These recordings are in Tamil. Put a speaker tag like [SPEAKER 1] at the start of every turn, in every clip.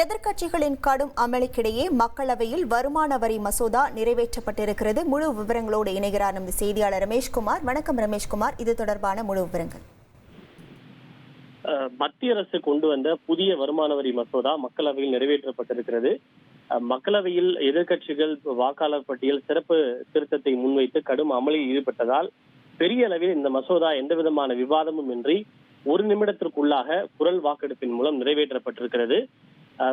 [SPEAKER 1] எதிர்க்கட்சிகளின் கடும் அமளிக்கிடையே மக்களவையில் வருமான வரி மசோதா நிறைவேற்றப்பட்டிருக்கிறது. முழு விவரங்களோடு இணைகிறார் நமது செய்தியாளர் ரமேஷ்குமார் வணக்கம் ரமேஷ்குமார் இது தொடர்பான முழு விவரங்கள்.
[SPEAKER 2] மத்திய அரசு கொண்டு வந்த புதிய வருமான வரி மசோதா மக்களவையில் நிறைவேற்றப்பட்டிருக்கிறது. மக்களவையில் எதிர்க்கட்சிகள் வாக்காளர் பட்டியல் சிறப்பு திருத்தத்தை முன்வைத்து கடும் அமளியில் ஈடுபட்டதால் பெரிய அளவில் இந்த மசோதா எந்த விதமான விவாதமும் இன்றி ஒரு நிமிடத்திற்குள்ளாக குரல் வாக்கெடுப்பின் மூலம் நிறைவேற்றப்பட்டிருக்கிறது.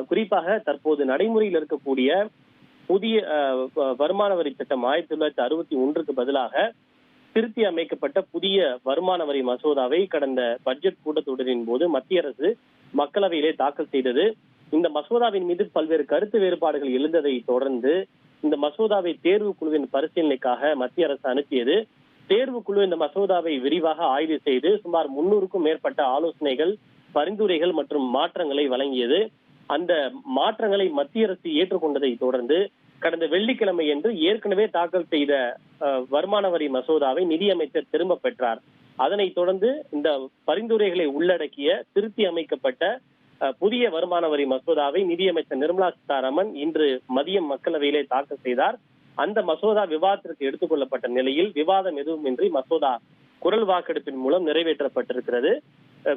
[SPEAKER 2] குறிப்பாக தற்போது நடைமுறையில் இருக்கக்கூடிய புதிய வருமான வரி சட்டம் ஆயிரத்தி தொள்ளாயிரத்தி அறுபத்தி ஒன்றுக்கு பதிலாக திருத்தி அமைக்கப்பட்ட புதிய வருமான வரி மசோதாவை கடந்த பட்ஜெட் கூட்டத்தொடரின் போது மத்திய அரசு மக்களவையிலே தாக்கல் செய்தது. இந்த மசோதாவின் மீது பல்வேறு கருத்து வேறுபாடுகள் எழுந்ததை தொடர்ந்து இந்த மசோதாவை தேர்வு குழுவின் பரிசீலனைக்காக மத்திய அரசு அனுப்பியது. தேர்வு குழு இந்த மசோதாவை விரிவாக ஆய்வு செய்து சுமார் முன்னூறுக்கும் மேற்பட்ட ஆலோசனைகள் பரிந்துரைகள் மற்றும் மாற்றங்களை வழங்கியது. அந்த மாற்றங்களை மத்திய அரசு ஏற்றுக்கொண்டதை தொடர்ந்து கடந்த வெள்ளிக்கிழமை என்று ஏற்கனவே தாக்கல் செய்த வருமான வரி மசோதாவை நிதியமைச்சர் திரும்ப பெற்றார். அதனை தொடர்ந்து இந்த பரிந்துரைகளை உள்ளடக்கிய திருத்தி அமைக்கப்பட்ட புதிய வருமான வரி மசோதாவை நிதியமைச்சர் நிர்மலா சீதாராமன் இன்று மதியம் மக்களவையிலே தாக்கல் செய்தார். அந்த மசோதா விவாதத்திற்கு எடுத்துக்கொள்ளப்பட்ட நிலையில் விவாதம் எதுவுமின்றி மசோதா குரல் வாக்கெடுப்பின் மூலம் நிறைவேற்றப்பட்டிருக்கிறது.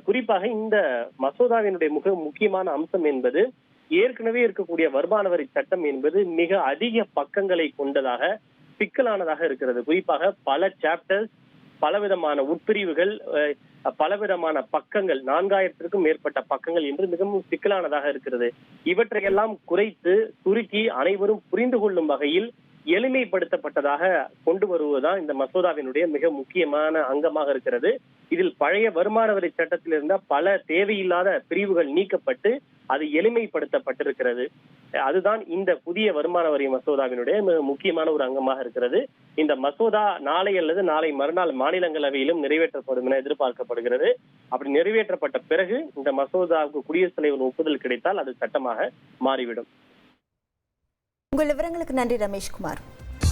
[SPEAKER 2] குறிப்பாக இந்த மசோதாவினுடைய மிக முக்கியமான அம்சம் என்பது ஏற்கனவே இருக்கக்கூடிய வருமான வரி சட்டம் என்பது மிக அதிக பக்கங்களை கொண்டதாக சிக்கலானதாக இருக்கிறது. குறிப்பாக பல சாப்டர்ஸ் பலவிதமான உட்பிரிவுகள் பலவிதமான பக்கங்கள் நான்காயிரத்திற்கும் மேற்பட்ட பக்கங்கள் என்று மிகவும் சிக்கலானதாக இருக்கிறது. இவற்றையெல்லாம் குறைத்து சுருக்கி அனைவரும் புரிந்து கொள்ளும் வகையில் எளிமைப்படுத்தப்பட்டதாக கொண்டு வருவதுதான் இந்த மசோதாவினுடைய மிக முக்கியமான அங்கமாக இருக்கிறது. இதில் பழைய வருமான வரி சட்டத்தில் இருந்த பல தேவையில்லாத பிரிவுகள் நீக்கப்பட்டு அது எளிமைப்படுத்தப்பட்டிருக்கிறது. அதுதான் இந்த புதிய வருமான வரி மசோதாவினுடைய மிக முக்கியமான ஒரு அங்கமாக இருக்கிறது. இந்த மசோதா நாளை அல்லது நாளை மறுநாள் மாநிலங்களவையிலும் நிறைவேற்றப்படும் என எதிர்பார்க்கப்படுகிறது. அப்படி நிறைவேற்றப்பட்ட பிறகு இந்த மசோதாவுக்கு குடியரசுத் தலைவர் ஒப்புதல் கிடைத்தால் அது சட்டமாக மாறிவிடும்.
[SPEAKER 1] உங்கள் விவரங்களுக்கு நன்றி ரமேஷ்குமார்.